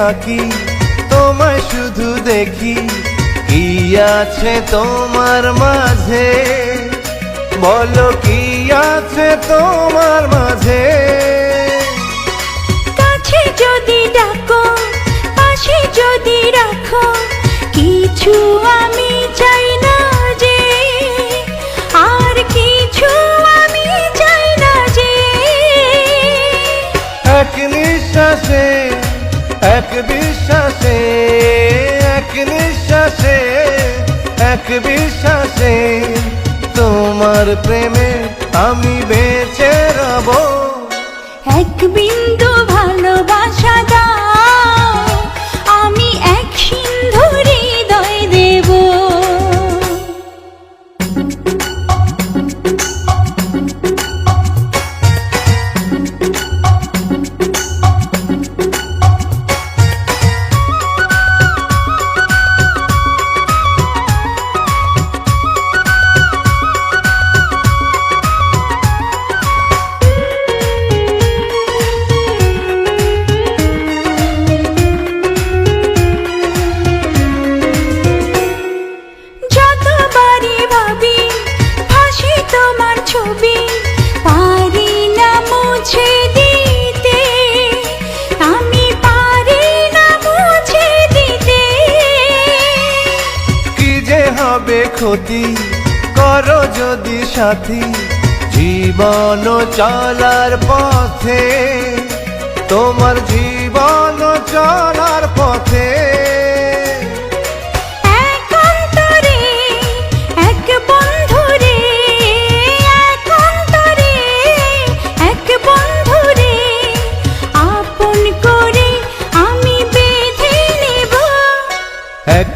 থাকি, তোমায় শুধু দেখি। কি আছে তোমার মাঝে? বলো কি আছে তোমার মাঝে? কাছে যদি ডাকো, পাশে যদি রাখো, কিছু এক বিশ্বাসে এক নিঃশ্বাসে এক বিশ্বাসে তোমার প্রেমে আমি বেঁচে রব। এক বিন্দু ভালোবাসা ক্ষতি করো যদি সাথী। জীবন চলার পথে তোমার জীবন চলার পথে।